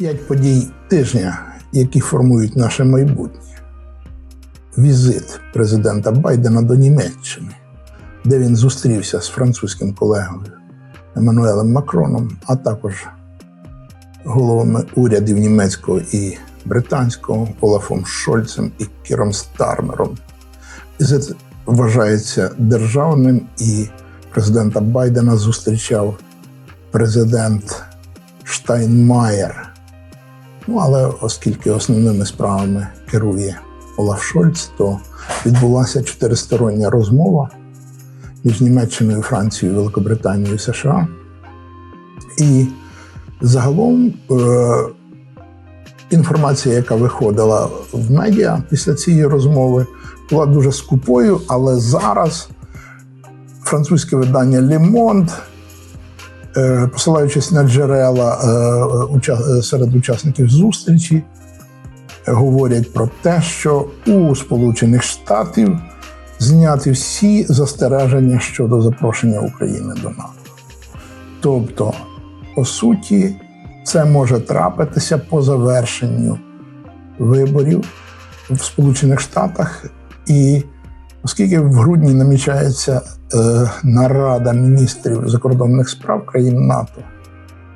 П'ять подій тижня, які формують наше майбутнє. Візит президента Байдена до Німеччини, де він зустрівся з французьким колегою Еммануелем Макроном, а також головами урядів німецького і британського Олафом Шольцем і Кіром Стармером. Візит вважається державним, і президента Байдена зустрічав президент Штайнмаєр. Ну, але оскільки основними справами керує Олаф Шольц, то відбулася чотиристороння розмова між Німеччиною, Францією, Великобританією і США. І загалом е- інформація, яка виходила в медіа після цієї розмови, була дуже скупою, але зараз французьке видання Е, посилаючись на джерела е, е, серед учасників зустрічі, е, говорять про те, що у Сполучених Штатів зняті всі застереження щодо запрошення України до НАТО. Тобто, по суті, це може трапитися по завершенню виборів в Сполучених Штатах і Оскільки в грудні намічається е, нарада міністрів закордонних справ країн НАТО,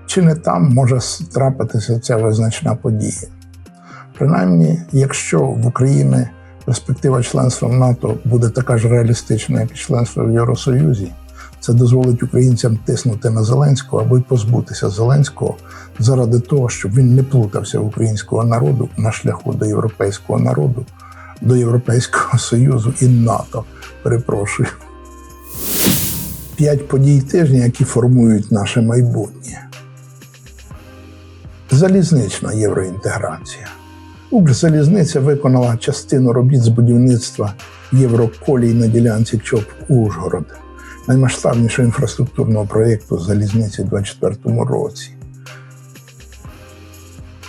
чи не там може трапитися ця визначна подія? Принаймні, якщо в Україні перспектива членства в НАТО буде така ж реалістична, як і членство в Євросоюзі, це дозволить українцям тиснути на Зеленського або й позбутися Зеленського заради того, щоб він не плутався українського народу на шляху до європейського народу до Європейського Союзу і НАТО. Перепрошую. П'ять подій тижня, які формують наше майбутнє. Залізнична євроінтеграція. Укрзалізниця виконала частину робіт з будівництва Євроколій на ділянці ЧОП Ужгород, наймасштабнішого інфраструктурного проєкту залізниці у 2024 році.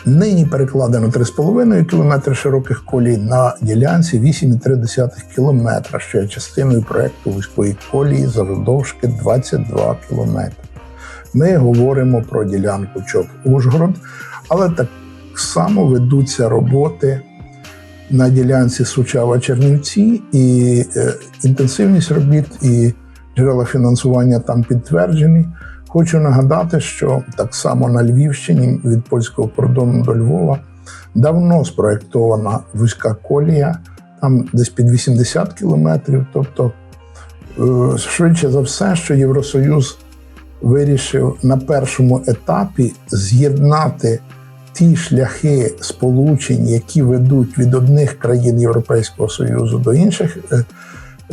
Нині перекладено 3,5 км широких колій на ділянці 8,3 км, що є частиною проекту вузької колії завдовжки 22 км. Ми говоримо про ділянку ЧОП Ужгород, але так само ведуться роботи на ділянці Сучава-Чернівці, і е, інтенсивність робіт і джерела фінансування там підтверджені. Хочу нагадати, що так само на Львівщині від польського кордону до Львова давно спроєктована вузька колія, там десь під 80 кілометрів. Тобто, е, швидше за все, що Євросоюз вирішив на першому етапі з'єднати ті шляхи сполучень, які ведуть від одних країн Європейського Союзу до інших е,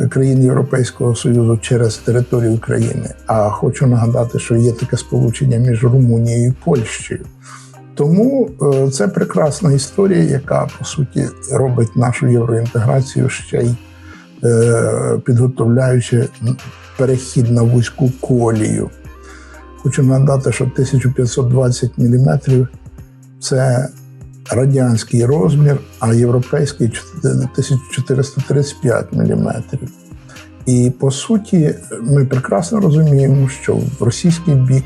країн Європейського Союзу через територію України. А хочу нагадати, що є таке сполучення між Румунією і Польщею. Тому е, це прекрасна історія, яка по суті робить нашу євроінтеграцію ще й е, підготовляючи перехід на вузьку колію. Хочу нагадати, що 1520 мм це радянський розмір, а європейський 1435 мм. І по суті, ми прекрасно розуміємо, що в російський бік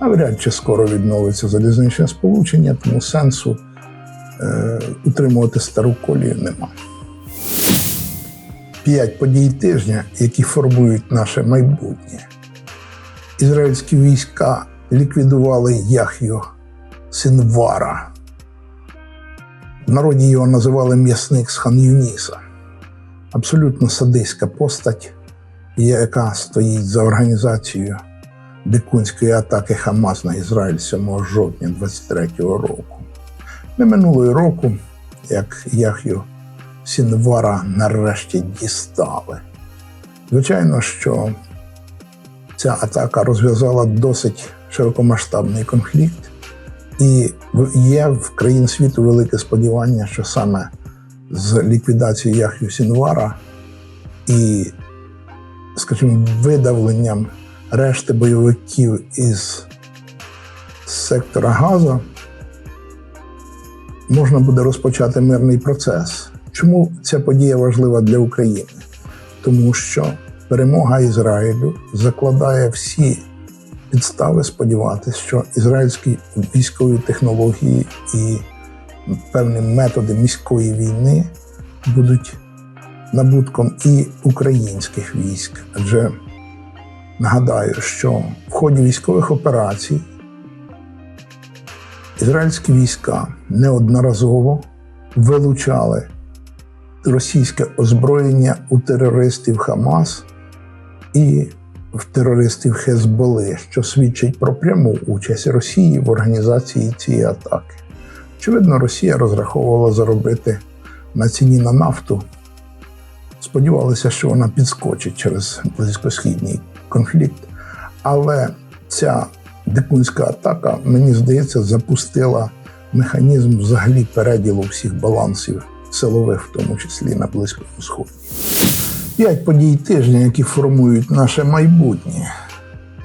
навряд чи скоро відновиться залізничне сполучення, тому сенсу е, утримувати стару колію нема. П'ять подій тижня, які формують наше майбутнє. Ізраїльські війська ліквідували Яхю Синвара. В народі його називали м'ясник з хан Юніса. Абсолютно садистська постать, яка стоїть за організацією дикунської атаки Хамас на Ізраїль 7 жовтня 23-го року. Не минулого року, як Яхю Сінвара нарешті дістали. Звичайно, що ця атака розв'язала досить широкомасштабний конфлікт. І є в країн світу велике сподівання, що саме з ліквідацією Яхю Сінвара і, скажімо, видавленням решти бойовиків із сектора Газа можна буде розпочати мирний процес. Чому ця подія важлива для України? Тому що перемога Ізраїлю закладає всі підстави сподіватися, що ізраїльські військові технології і певні методи міської війни будуть набутком і українських військ. Адже нагадаю, що в ході військових операцій ізраїльські війська неодноразово вилучали російське озброєння у терористів Хамас і терористів Хезболи, що свідчить про пряму участь Росії в організації цієї атаки. Очевидно, Росія розраховувала заробити на ціні на нафту. Сподівалися, що вона підскочить через близькосхідний конфлікт. Але ця дикунська атака, мені здається, запустила механізм взагалі переділу всіх балансів силових, в тому числі на Близькому Сході. П'ять подій тижня, які формують наше майбутнє.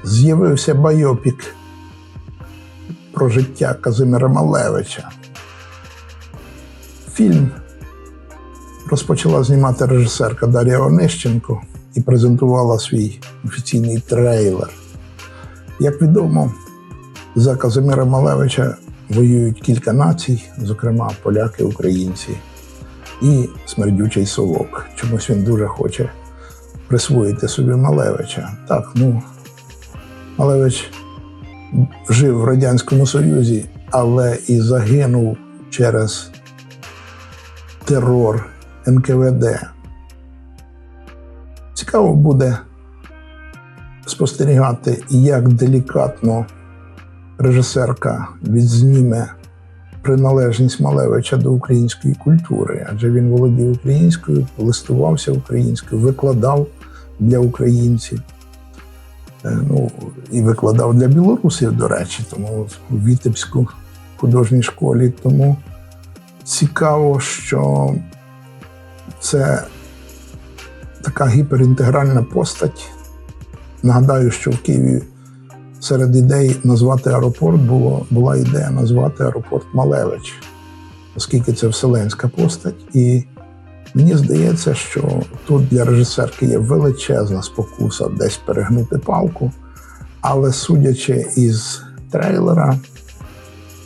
З'явився байопік про життя Казимира Малевича. Фільм розпочала знімати режисерка Дар'я Онищенко і презентувала свій офіційний трейлер. Як відомо, за Казимира Малевича воюють кілька націй, зокрема поляки, українці і смердючий совок. Чомусь він дуже хоче присвоїти собі Малевича. Так, ну Малевич жив в Радянському Союзі, але і загинув через терор НКВД. Цікаво буде спостерігати, як делікатно режисерка відзніме приналежність Малевича до української культури, адже він володів українською, листувався українською, викладав для українців. Е, Ну, і викладав для білорусів, до речі, тому у Вітебську художній школі. Тому цікаво, що це така гіперінтегральна постать. Нагадаю, що в Києві серед ідей назвати аеропорт було, була ідея назвати аеропорт Малевич, оскільки це вселенська постать. І мені здається, що тут для режисерки є величезна спокуса десь перегнути палку. Але судячи із трейлера,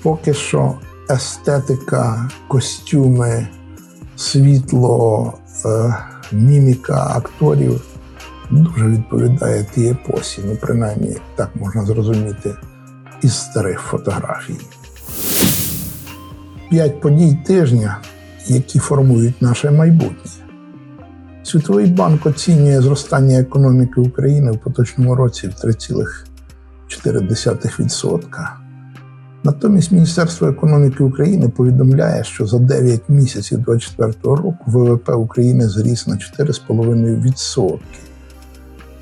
поки що естетика, костюми, світло, е, міміка акторів дуже відповідає тій епосі. Ну, принаймні, так можна зрозуміти із старих фотографій. П'ять подій тижня, які формують наше майбутнє. Світовий банк оцінює зростання економіки України в поточному році в 3,4%. Натомість Міністерство економіки України повідомляє, що за 9 місяців 2024 року ВВП України зріс на 4,5%,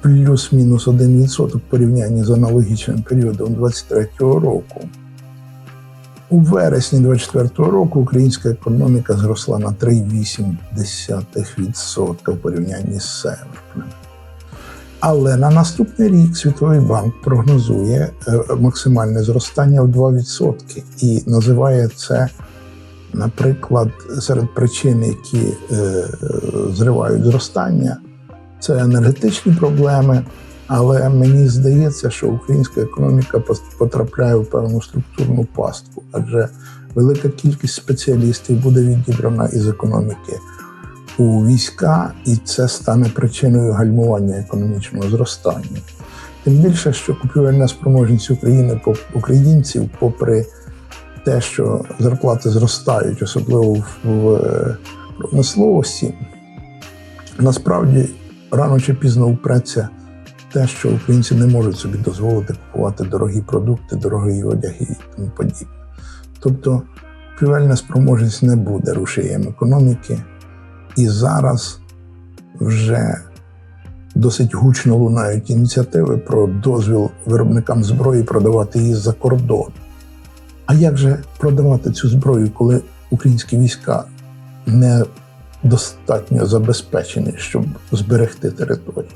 плюс-мінус 1% в порівнянні з аналогічним періодом 2023 року. У вересні 2024 року українська економіка зросла на 3,8% в порівнянні з серпнем. Але на наступний рік Світовий банк прогнозує е, максимальне зростання в 2% і називає це, наприклад, серед причин, які е, зривають зростання, це енергетичні проблеми. Але мені здається, що українська економіка потрапляє в певну структурну пастку, адже велика кількість спеціалістів буде відібрана із економіки у війська, і це стане причиною гальмування економічного зростання. Тим більше, що купівельна спроможність України українців, попри те, що зарплати зростають, особливо в, в е, промисловості, насправді рано чи пізно впреться те, що українці не можуть собі дозволити купувати дорогі продукти, дорогий одяг і тому подібне. Тобто купівельна спроможність не буде рушієм економіки. І зараз вже досить гучно лунають ініціативи про дозвіл виробникам зброї продавати її за кордон. А як же продавати цю зброю, коли українські війська не достатньо забезпечені, щоб зберегти територію?